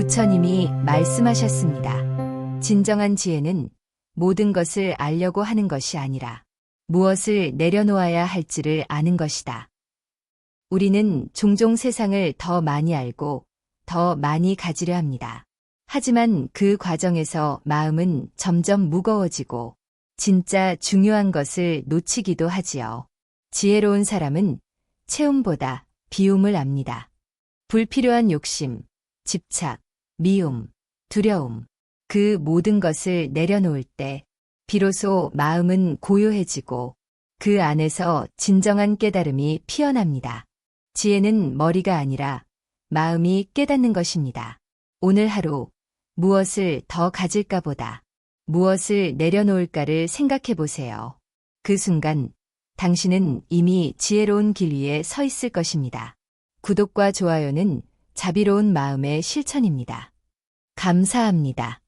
부처님이 말씀하셨습니다. 진정한 지혜는 모든 것을 알려고 하는 것이 아니라 무엇을 내려놓아야 할지를 아는 것이다. 우리는 종종 세상을 더 많이 알고 더 많이 가지려 합니다. 하지만 그 과정에서 마음은 점점 무거워지고 진짜 중요한 것을 놓치기도 하지요. 지혜로운 사람은 체움보다 비움을 압니다. 불필요한 욕심, 집착, 미움, 두려움, 그 모든 것을 내려놓을 때 비로소 마음은 고요해지고 그 안에서 진정한 깨달음이 피어납니다. 지혜는 머리가 아니라 마음이 깨닫는 것입니다. 오늘 하루 무엇을 더 가질까 보다 무엇을 내려놓을까를 생각해 보세요. 그 순간 당신은 이미 지혜로운 길 위에 서 있을 것입니다. 구독과 좋아요는 자비로운 마음의 실천입니다. 감사합니다.